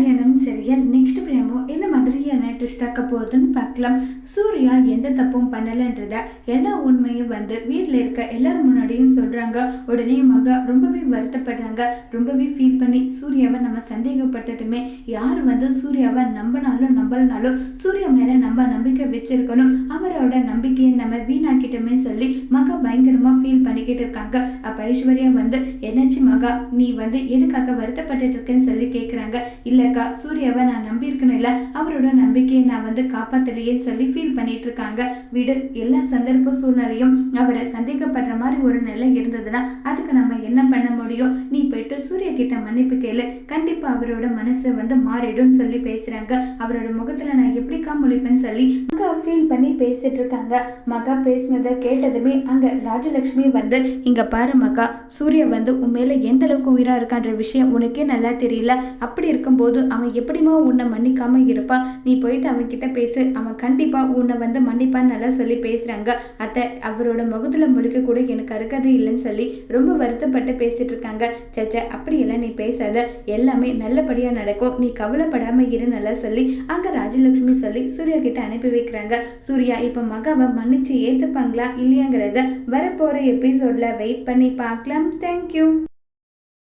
കല്യാണം cereal next പ്രേമോ എന്ന് twist ஆக்க போகுதுன்னு பார்க்கலாம். சூர்யா எந்த தப்பும் பண்ணலைன்றத எல்லா உண்மையும் வந்து வீட்டில் இருக்க எல்லாரும் முன்னாடியும் சொல்றாங்க. உடனே மக ரொம்பவே வருத்தப்படுறாங்க. ரொம்பவே ஃபீல் பண்ணி சூர்யாவை நம்ம சந்தேகப்பட்டுட்டுமே யார் வந்து சூர்யாவை நம்பினாலும் நம்பலனாலும் சூர்யா மேலே நம்ம நம்பிக்கை வச்சிருக்கணும். அவரோட நம்பிக்கையை நம்ம வீணாக்கிட்டோமே சொல்லி மக பயங்கரமாக ஃபீல் பண்ணிக்கிட்டு இருக்காங்க. அப்ப ஐஸ்வர்யா வந்து என்னாச்சு மகா? நீ வந்து எதுக்காக வருத்தப்பட்டு இருக்கேன்னு சொல்லி கேட்குறாங்க இல்லைக்கா சூர்யாவை நான் நம்பியிருக்கணும் இல்லை அவரோட நம்பிக்கையை நான் வந்து காப்பாற்றலையேன்னு சொல்லி ஃபீல் பண்ணிட்டு இருக்காங்க விடு எல்லா சந்தர்ப்ப சூழ்நிலையும் அவரை சந்தேகப்படுற மாதிரி ஒரு நிலை இருந்ததுன்னா அதுக்கு நம்ம என்ன பண்ண முடியும்? நீ போயிட்டு சூர்யா கிட்ட மன்னிப்பு கேளு. கண்டிப்பா அவரோட மனசு வந்து மாறிடும்னு சொல்லி பேசுறாங்க. அவரோட முகத்துல நான் எப்படி காமொழிப்பேன்னு சொல்லி மகா ஃபீல் பண்ணி பேசிட்டு இருக்காங்க மகா பேசினதை கேட்டதுமே அங்க ராஜலட்சுமி வந்து இங்க பாரு மகா சூர்யா வந்து உன் மேல எந்த அளவுக்கு உயிரா இருக்கான்ற விஷயம் உனக்கே நல்லா தெரியல. அப்படி இருக்கும்போது அவன் எப்படிமா உன்னை மன்னிக்காம இருப்பா? நீ போயிட்டு அவன் கிட்ட பேசு. அவன் கண்டிப்பா உன்னை வந்து மன்னிப்பான்னு நல்லா சொல்லி பேசுறாங்க. அத்தை அவரோட முகத்துல முழிக்க கூட எனக்கு அருகதை இல்லைன்னு சொல்லி ரொம்ப வருத்தப்பட்டு பேசிட்டு இருக்காங்க. சச்சா அப்படியெல்லாம் நீ பேசாத. எல்லாமே நல்லபடியா நடக்கும். நீ கவலைப்படாம இரு நல்லா சொல்லி அங்க ராஜலட்சுமி சொல்லி சூர்யா கிட்ட அனுப்பி வைக்கிறாங்க. சூர்யா இப்ப மகாவை மன்னிச்சு ஏத்துப்பாங்களா இல்லையாங்கிறத வரப்போற எபிசோட்ல வெயிட் பண்ணி பார்க்கலாம். தேங்க்யூ